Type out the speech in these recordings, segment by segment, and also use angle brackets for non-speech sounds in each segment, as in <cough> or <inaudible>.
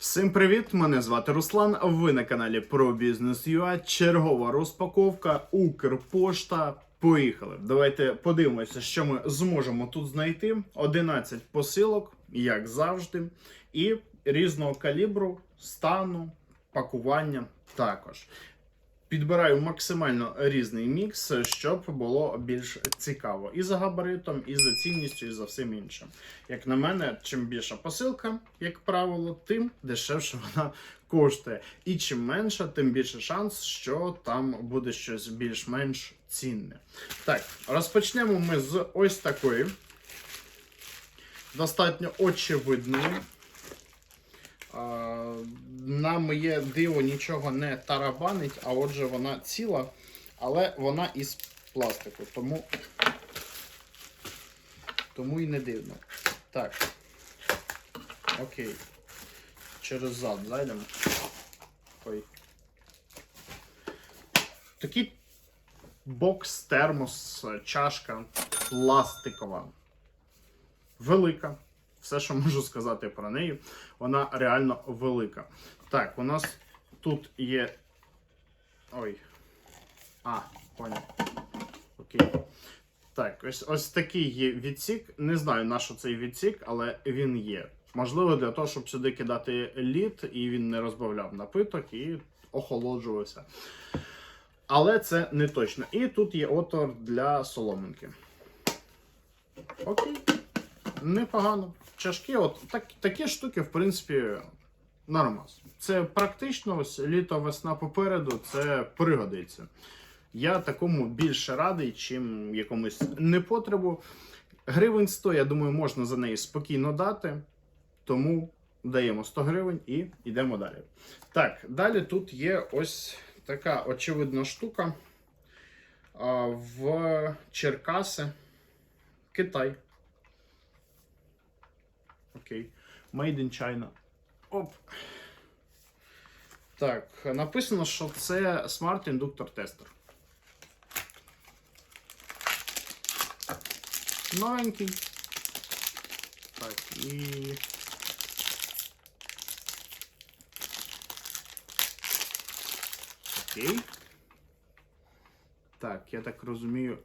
Всім привіт! Мене звати Руслан. Ви на каналі про бізнес Юа. Чергова розпаковка Укрпошта. Поїхали. Давайте подивимося, що ми зможемо тут знайти. 11 посилок, як завжди, і різного калібру, стану, пакування також. Підбираю максимально різний мікс, щоб було більш цікаво і за габаритом, і за цінністю, і за всім іншим. Як на мене, чим більша посилка, як правило, тим дешевше вона коштує. І чим менша, тим більше шанс, що там буде щось більш-менш цінне. Так, розпочнемо ми з ось такої. Достатньо очевидної. А, На моє диво нічого не тарабанить, а отже, вона ціла, але вона із пластику, тому, тому і не дивно. Так. Окей. Через зад зайдемо. Ой. Такий бокс, термос, чашка пластикова. Велика. Все, що можу сказати про неї, вона реально велика. Так, у нас тут є. Ой. А, поняв. Окей. Так, ось ось такий є відсік. Не знаю, на що цей відсік, але він є. Можливо, для того, щоб сюди кидати лід, і він не розбавляв напиток і охолоджувався. Але це не точно. І тут є отвор для соломинки. Окей. Непогано. Чашки, от так, такі штуки, в принципі, нормас. Це практично, ось літо, весна попереду, це пригодиться. Я такому більше радий, чим якомусь непотребу. Гривень 100, я думаю, можна за неї спокійно дати. Тому даємо 100 гривень і йдемо далі. Так, далі тут є ось така очевидна штука. В Черкаси, Китай. Окей. Made in China. Оп. Так, написано, що це Tester. Новенький. Так, і. Окей. Так, я так розумію,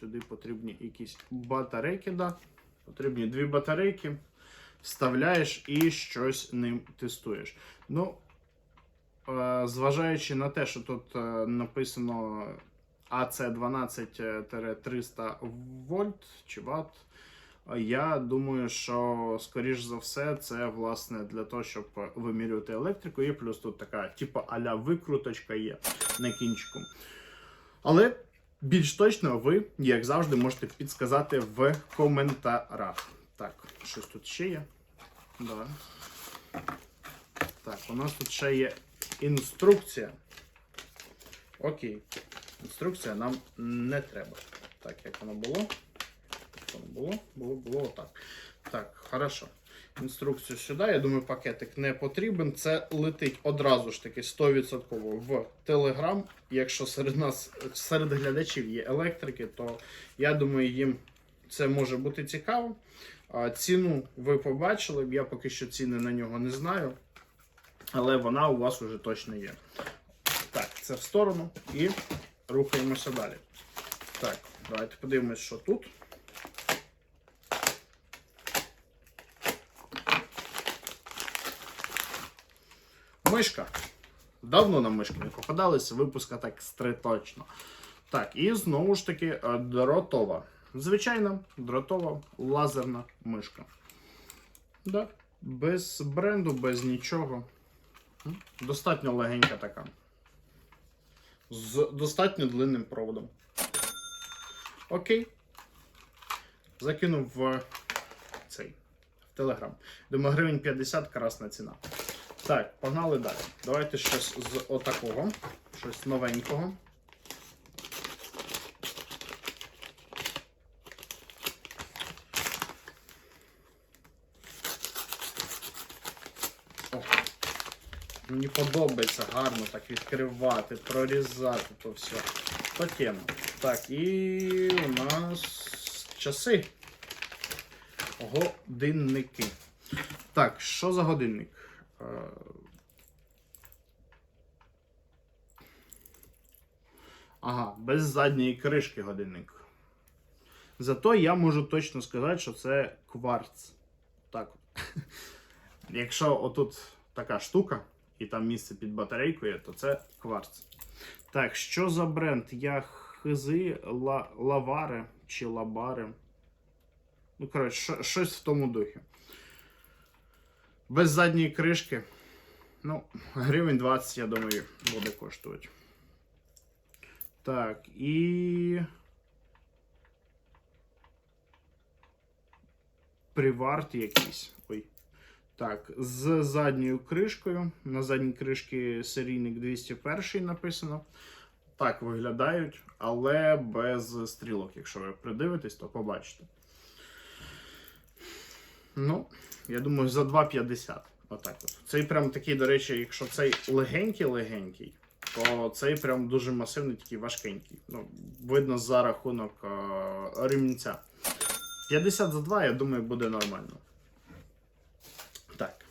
сюди потрібні якісь батарейки, да. Потрібні дві батарейки. Вставляєш і щось ним тестуєш. Ну, е, зважаючи на те, що тут е, написано AC12-300 вольт чи ватт, я думаю, що, скоріш за все, це власне для того, щоб вимірювати електрику. І плюс тут така, типу, аля викруточка є на кінчику. Але більш точно ви, як завжди, можете підсказати в коментарях. Так, щось тут ще є. Да. Так, у нас тут ще є інструкція. Окей. Інструкція нам не треба. Так, як воно було? Як воно було? Було, було отак. Так, хорошо. Інструкцію сюди. Я думаю, пакетик не потрібен. Це летить одразу ж таки 100% в Telegram. Якщо серед нас, серед глядачів є електрики, то я думаю, їм це може бути цікаво. Ціну ви побачили, я поки що ціни на нього не знаю, але вона у вас уже точно є. Так, це в сторону і рухаємося далі. Так, давайте подивимось, що тут. Мишка. Давно на мишки не попадалися, випуска так стри точно. Так, і знову ж таки е, дротова. Звичайна дротова лазерна мишка. Да. Без бренду, без нічого. Достатньо легенька така. З достатньо длинним проводом. Окей. Закинув в цей в Телеграм. Думаю, гривень 50 красна ціна. Так, погнали далі. Давайте щось з отакого, щось новенького. Мені подобається гарно так відкривати, прорізати то все. То. Так, і у нас часи. Годинники. Так, що за годинник? Е, Ага, без задньої кришки годинник. Зато я можу точно сказати, що це кварц. Так. <laughs> Якщо отут така штука, і там місце під батарейкою, то це кварц. Так, що за бренд? Я хизи, ла, лавари чи лабари. Ну, коротше, щось в тому духі. Без задньої кришки. Ну, гривень 20, я думаю, буде коштувати. Так, і. Приварт якийсь. Ой. Так, з задньою кришкою. На задній кришці серійник 201 написано. Так виглядають, але без стрілок. Якщо ви придивитесь, то побачите. Ну, я думаю, за 2,50. Отак от. Цей прям такий, до речі, якщо цей легенький-легенький, то цей прям дуже масивний, такий важкенький. Ну, видно за рахунок е, ремінця. 50 за 2, я думаю, буде нормально. Так.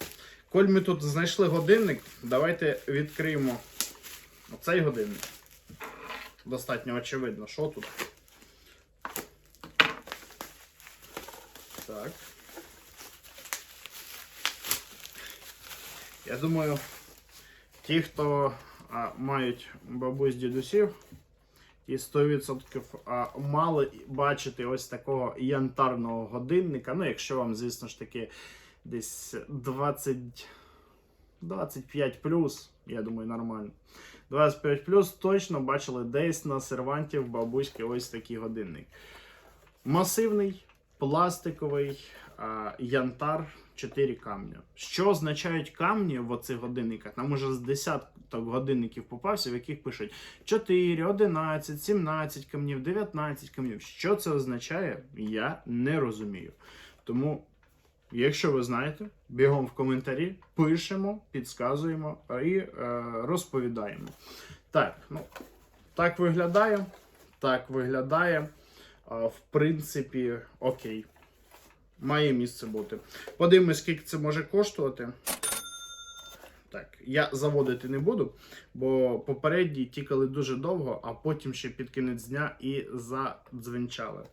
Коль ми тут знайшли годинник, давайте відкриємо оцей годинник. Достатньо очевидно, що тут. Так. Я думаю, ті, хто а, мають бабусь дідусів, ті 100% а, мали бачити ось такого янтарного годинника. Ну, якщо вам, звісно ж таки, десь 20, 25 я думаю, нормально. 25 точно бачили десь на серванті в бабуськи ось такий годинник. Масивний, пластиковий янтар 4 камня. Що означають камні в оцих годинниках? Нам уже з десяток годинників попався, в яких пишуть 4, 11, 17 камнів, 19 камнів. Що це означає, я не розумію. Тому, якщо ви знаєте, бігом в коментарі пишемо, підказуємо і е, розповідаємо. Так, ну, так виглядає. Так виглядає. В принципі, окей. Має місце бути. Подивимось, скільки це може коштувати. Так, я заводити не буду, бо попередні тікали дуже довго, а потім ще під кінець дня і задзвенчали.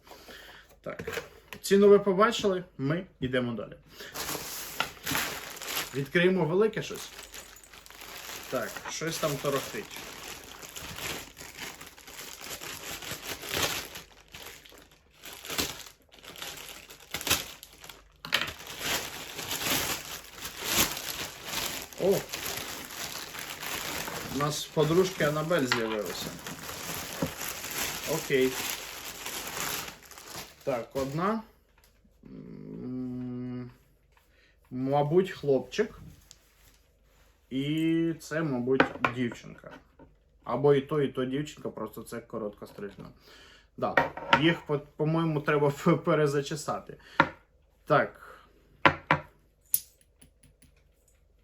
Так. Ціну ви побачили, ми йдемо далі. Відкриємо велике щось. Так, щось там торохтить. О! У нас подружки Анабель з'явилася. Окей. Так, одна. Мабуть, хлопчик. І це, мабуть, дівчинка. Або і то, і то дівчинка, просто це коротка стрижна. Да, їх, по-моєму, треба <laughs> перезачесати. Так.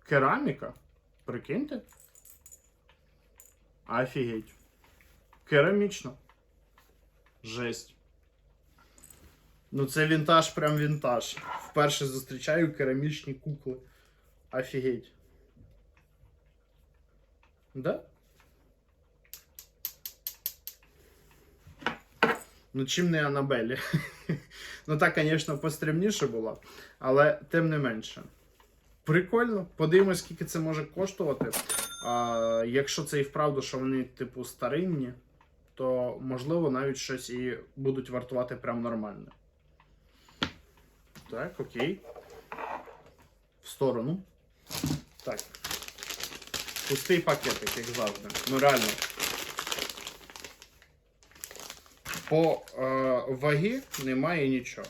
Кераміка? Прикиньте? Офігеть. Керамічно. Жесть. Ну, це вінтаж, прям вінтаж. Вперше зустрічаю керамічні кукли. Офігеть. Да? Ну, чим не Анабелі. <laughs> ну, так, звісно, пострімніше було, але тим не менше. Прикольно. Подивимось, скільки це може коштувати. А, якщо це і вправду, що вони, типу, старинні, то можливо навіть щось і будуть вартувати прям нормально. Так, окей. В сторону. Так. Пустий пакетик, як завжди. Ну реально. По е, вагі немає нічого.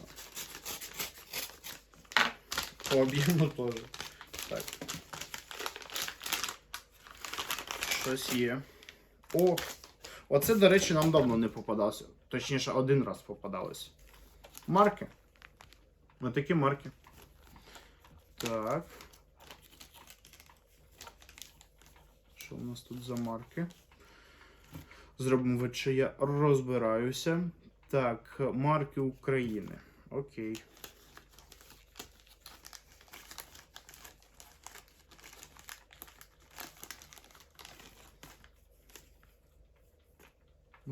По об'єму теж. Так. Щось є. О! Оце, до речі, нам давно не попадалося. Точніше, один раз попадалось. Марки. Ось такі марки. Так. Що у нас тут за марки? Зробимо вид, що я розбираюся. Так, марки України. Окей.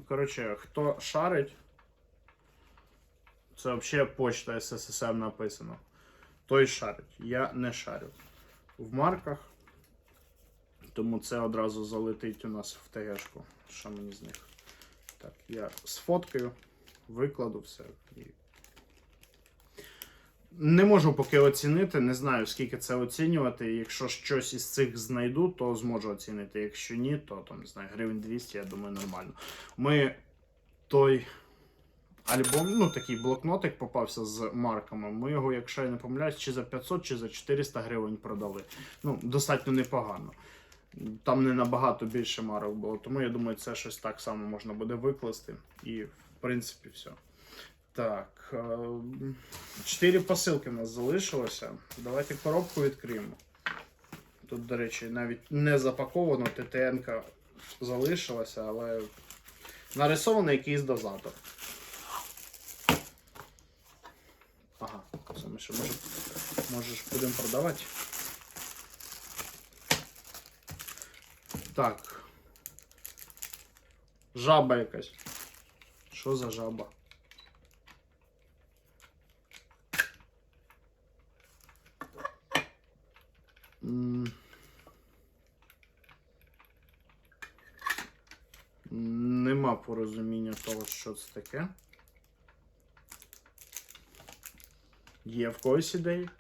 Коротше, хто шарить, це взагалі почта СССР написано. Той шарить. Я не шарю. В марках. Тому це одразу залетить у нас в ТГшку. Що мені з них? Так, я сфоткаю, викладу все. І... Не можу поки оцінити, не знаю, скільки це оцінювати. Якщо щось із цих знайду, то зможу оцінити. Якщо ні, то там, не знаю, гривень 200, я думаю, нормально. Ми той альбом, ну такий блокнотик попався з марками. Ми його, якщо я не помиляюсь, чи за 500, чи за 400 гривень продали. Ну, достатньо непогано. Там не набагато більше марок було, тому я думаю, це щось так само можна буде викласти. І, в принципі, все. Так. е, Чотири посилки в нас залишилося. Давайте коробку відкриємо. Тут, до речі, навіть не запаковано, ТТН залишилася, але нарисований якийсь дозатор. Ага, це ми ще може, можеш будемо продавати. Так. Жаба якась. Що за жаба? Нема порозуміння того, що це таке. Є в когось ідеї.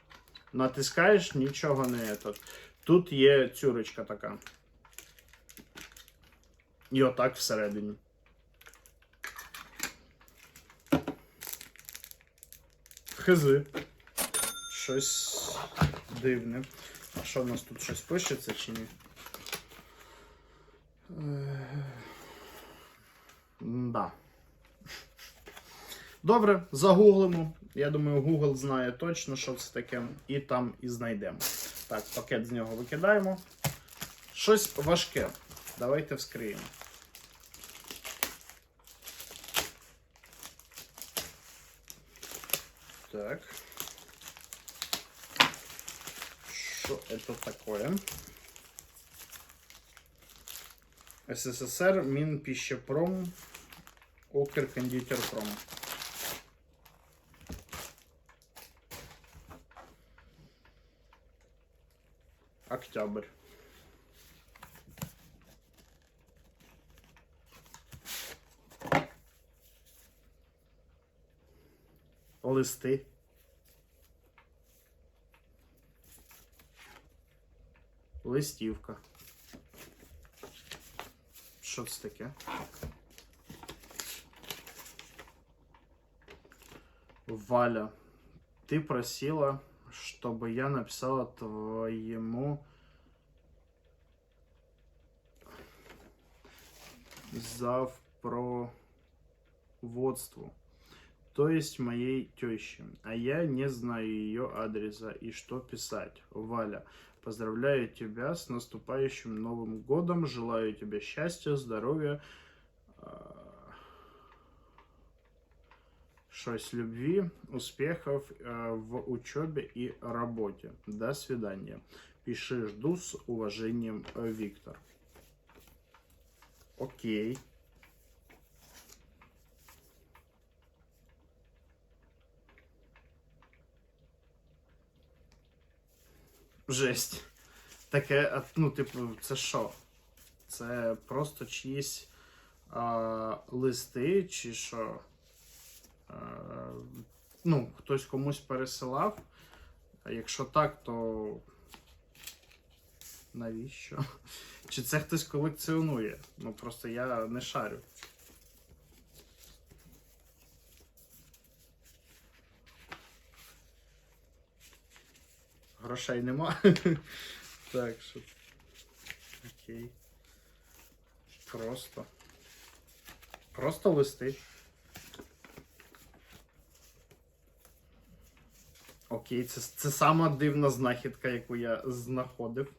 Натискаєш, нічого не тут. Тут є цюрочка така. І отак всередині. Хизи. Щось дивне. А що в нас тут щось пишеться чи ні? Да. Добре, загуглимо. Я думаю, Google знає точно, що це таке, і там і знайдемо. Так, пакет з нього викидаємо. Щось важке. Давайте вскриємо. Так. Что это такое? СССР, Минпищепром, Укркондитерпром. Октябрь. Листи. Листівка. Що це таке? Валя, ты просила, чтобы я написала твоему завпроводству, то есть моей теще, а я не знаю ее адреса и что писать. Валя, поздравляю тебя с наступающим Новым годом, желаю тебе счастья, здоровья, а, щось любви, успехов э, в учебе и работе. До свидания. Пиши, жду с уважением, Виктор. Окей. Жесть. Таке, ну, типу, це що? Це просто чиїсь а, листи, чи що? А, ну, хтось комусь пересилав. А якщо так, то навіщо? Чи це хтось колекціонує? Ну просто я не шарю. Грошей нема. <laughs> Так що. Окей. Просто. Просто листи. Окей, це, це сама дивна знахідка, яку я знаходив.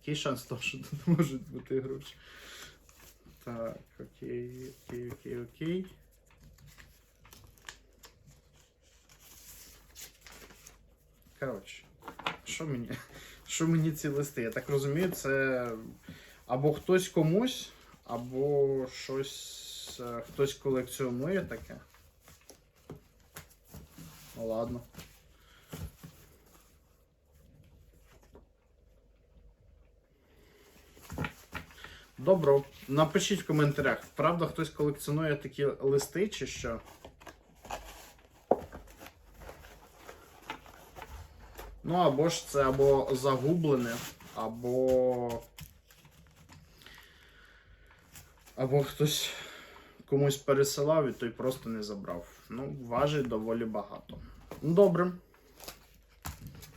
Який шанс того, що тут <laughs> можуть бути гроші? Так, окей, окей, окей, окей. Коротше, що мені, <laughs> що мені ці листи? Я так розумію, це або хтось комусь, Або щось е, хтось колекціонує таке. Ну ладно. Добро. Напишіть в коментарях. Правда, хтось колекціонує такі листи чи що? Ну, або ж це або загублене, або. Або хтось комусь пересилав і той просто не забрав. Ну, важить доволі багато. Ну, добре.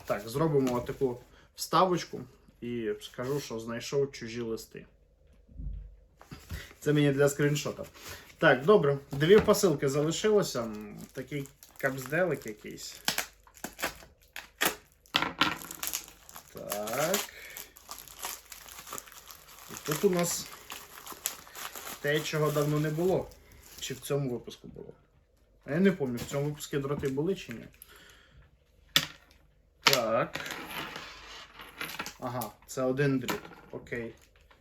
Так, зробимо таку вставочку і скажу, що знайшов чужі листи. Це мені для скріншота. Так, добре. Дві посилки залишилося. Такий капсделик якийсь. Так. І тут у нас те, чого давно не було. Чи в цьому випуску було? А я не пам'ятаю, в цьому випуску дроти були чи ні. Так. Ага, це один дріт. Окей.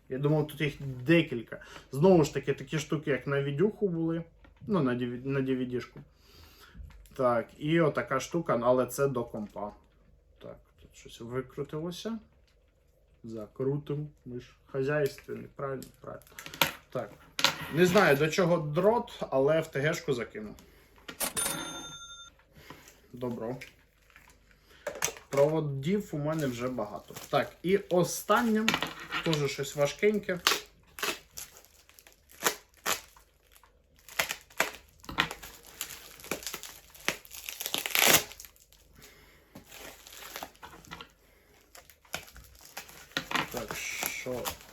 Я думав, тут їх декілька. Знову ж таки, такі штуки, як на відюху були. Ну, на, DVD, на DVD-шку. Так, і отака штука, але це до компа. Так, щось викрутилося. Закрутимо. Ми ж хазяйственні, правильно, правильно. Так. Не знаю до чого дрот, але в ТГшку закину. Добро. Проводів у мене вже багато. Так, і останнє, теж щось важкеньке.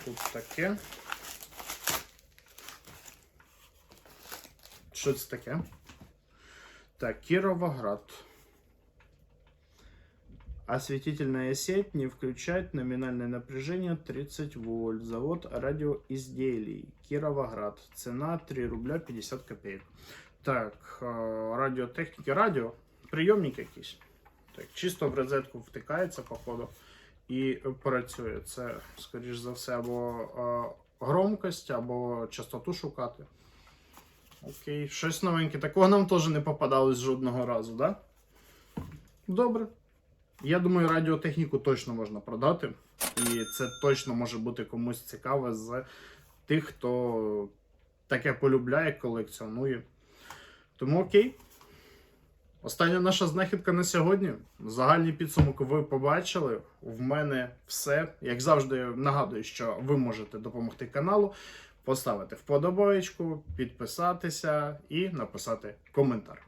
тут таке? Що це таке? Так, Кировоград. Осветительная сеть не включает номинальное напряжение 30 вольт. Завод радиоизделий. Кировоград. Цена 3 рубля 50 копеек. Так, е, радіотехніки. Радіо. Прийомник якийсь. Так, чисто в розетку втикається, походу, І працює. Це, скоріш за все, або е, громкость, або частоту шукати. Окей, щось новеньке. Такого нам теж не попадалось жодного разу, да? Добре. Я думаю, радіотехніку точно можна продати. І це точно може бути комусь цікаве з тих, хто таке полюбляє, колекціонує. Тому окей. Остання наша знахідка на сьогодні. Загальний підсумок ви побачили. В мене все. Як завжди, нагадую, що ви можете допомогти каналу, поставити вподобаєчку, підписатися і написати коментар.